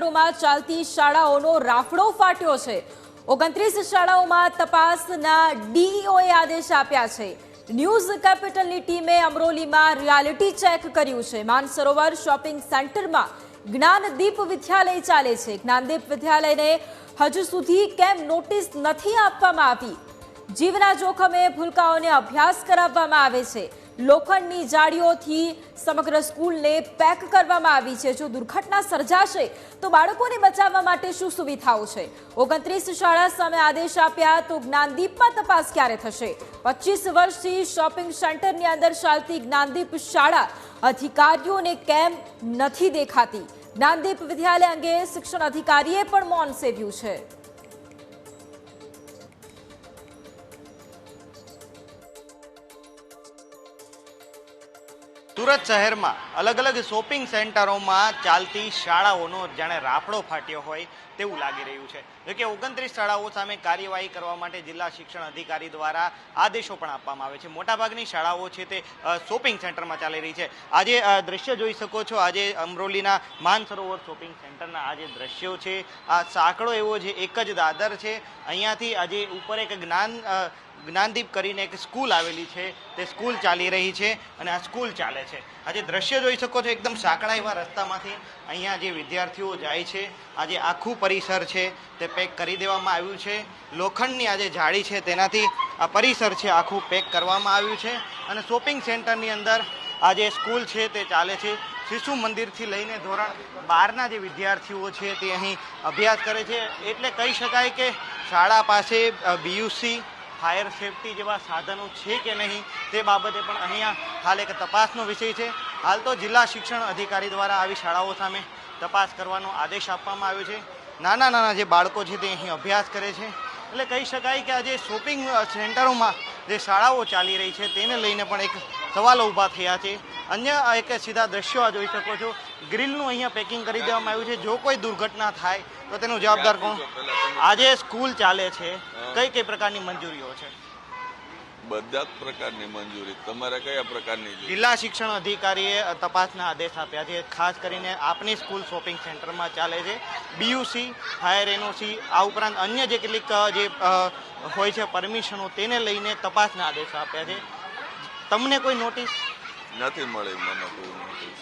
સેન્ટરોમાં ચાલતી શાળાઓનો રાફડો ફાટ્યો છે. ઓગણત્રીસ શાળાઓમાં તપાસના ડીઈઓએ આદેશ આપ્યા છે. ન્યૂઝ કેપિટલની ટીમે અમરોલીમાં રિયાલિટી ચેક કર્યું છે. માનસરોવર શોપિંગ સેન્ટરમાં જ્ઞાનદીપ વિદ્યાલય ચાલે છે. જ્ઞાનદીપ વિદ્યાલયને હજુ સુધી કેમ નોટિસ નથી આપવામાં આવી? જીવના જોખમે ભૂલકાઓને અભ્યાસ કરાવવામાં આવે છે. લોખંડની જાળીઓથી સમગ્ર સ્કૂલને પેક કરવામાં આવી છે. જો દુર્ઘટના સર્જાશે તો બાળકોને બચાવવા માટે શું સુવિધાઓ છે? ઓગણત્રીસ શાળા સામે આદેશ આપ્યા તો જ્ઞાનદીપમાં તપાસ ક્યારે થશે? પચીસ વર્ષથી શોપિંગ સેન્ટરની અંદર ચાલતી જ્ઞાનદીપ શાળા અધિકારીઓને કેમ નથી દેખાતી? જ્ઞાનદીપ વિદ્યાલય અંગે શિક્ષણ અધિકારીએ પણ મૌન સેવ્યું છે. સુરત શહેરમાં અલગ અલગ શોપિંગ સેન્ટરોમાં ચાલતી શાળાઓનો જાણે રાફડો ફાટ્યો હોય તેવું લાગી રહ્યું છે. જોકે ઓગણત્રીસ શાળાઓ સામે કાર્યવાહી કરવા માટે જિલ્લા શિક્ષણ અધિકારી દ્વારા આદેશો પણ આપવામાં આવે છે. મોટાભાગની શાળાઓ છે તે શોપિંગ સેન્ટરમાં ચાલી રહી છે. આજે દ્રશ્ય જોઈ શકો છો. આજે અમરોલીના માનસરોવર શોપિંગ સેન્ટરના આજે જે દ્રશ્યો છે, આ સાંકડો એવો છે, એક જ દાદર છે. અહીંયાથી આજે ઉપર એક જ્ઞાન જ્ઞાનદીપ કરીને એક સ્કૂલ આવેલી છે. તે સ્કૂલ ચાલી રહી છે અને આ સ્કૂલ ચાલે છે. આજે દ્રશ્ય જોઈ શકો છો એકદમ સાંકડા એવા રસ્તામાંથી અહીંયા જે વિદ્યાર્થીઓ જાય છે, આજે આખું પરિસર છે, તે પેક કરી દેવામાં આવ્યું છે. લોખંડની આજે જાળી છે, તેનાથી આ પરિસર છે આખું પેક કરવામાં આવ્યું છે. અને શોપિંગ સેન્ટરની અંદર આ જે સ્કૂલ છે તે ચાલે છે. શિશુ મંદિરથી લઈને ધોરણ બારના જે વિદ્યાર્થીઓ છે તે અહીં અભ્યાસ કરે છે. એટલે કહી શકાય કે શાળા પાસે બીયુસી ફાયર સેફટી જેવા સાધનો છે કે નહીં તે બાબતે પણ અહીંયા હાલ એક તપાસનો વિષય છે. હાલ તો જિલ્લા શિક્ષણ અધિકારી દ્વારા આવી શાળાઓ સામે તપાસ કરવાનો આદેશ આપવામાં આવ્યો છે. નાના નાના જે બાળકો છે તે અહીં અભ્યાસ કરે છે. એટલે કહી શકાય કે આજે શોપિંગ સેન્ટરોમાં જે શાળાઓ ચાલી રહી છે તેને લઈને પણ એક સવાલો ઊભા થયા છે. અન્ય એક સીધા દ્રશ્યો આ જોઈ શકો છો. ગ્રીલનું અહીંયા પેકિંગ કરી દેવામાં આવ્યું છે. જો કોઈ દુર્ઘટના થાય તો તેનું જવાબદાર કોણ? આજે સ્કૂલ ચાલે છે. કઈ કઈ પ્રકારની મંજૂરીઓ છે? બધા જ પ્રકારની મંજૂરી. તમારે કયા પ્રકારની જિલ્લા શિક્ષણ અધિકારીએ તપાસના આદેશ આપ્યા છે. ખાસ કરીને આપની સ્કૂલ શોપિંગ સેન્ટરમાં ચાલે છે. બીયુસી ફાયર એનઓસી આ ઉપરાંત અન્ય જે કેટલીક જે હોય છે પરમિશનો તેને લઈને તપાસના આદેશ આપ્યા છે. તમને કોઈ નોટિસ? નથી મળી મને કોઈ નોટિસ.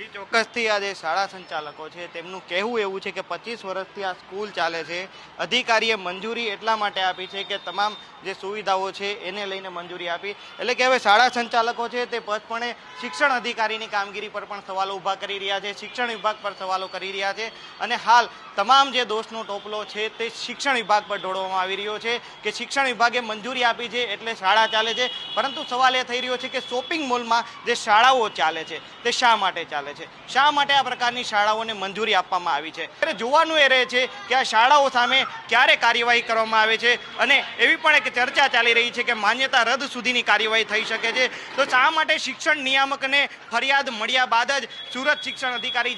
જી ચોક્કસથી આ જે શાળા સંચાલકો છે. તેમનું કહેવું એવું છે કે પચીસ વર્ષથી આ સ્કૂલ ચાલે છે. અધિકારીએ મંજૂરી એટલા માટે આપી છે કે તમામ જે સુવિધાઓ છે એને લઈને મંજૂરી આપી. એટલે કે હવે શાળા સંચાલકો છે તે પદપણે શિક્ષણ અધિકારીની કામગીરી પર પણ સવાલો ઊભા કરી રહ્યા છે, શિક્ષણ વિભાગ પર સવાલો કરી રહ્યા છે અને હાલ તમામ જે દોષનો ટોપલો છે તે શિક્ષણ વિભાગ પર ઢોળવામાં આવી રહ્યો છે કે શિક્ષણ વિભાગે મંજૂરી આપી છે એટલે શાળા ચાલે છે. પરંતુ સવાલ એ થઈ રહ્યો છે કે શોપિંગ મોલમાં જે શાળાઓ ચાલે છે તે શા માટે ચાલે છે. શા માટે આ પ્રકારની શાળાઓને મંજૂરી આપવામાં આવી છે? ત્યારે જોવાનું એ રહે છે કે આ શાળાઓ સામે ક્યારે કાર્યવાહી કરવામાં આવે છે અને એવી પણ એક ચર્ચા ચાલી રહી છે કે માન્યતા રદ સુધીની કાર્યવાહી થઈ શકે છે. તો શા માટે શિક્ષણ નિયામકને ફરિયાદ મળ્યા બાદ જ સુરત શિક્ષણ અધિકારી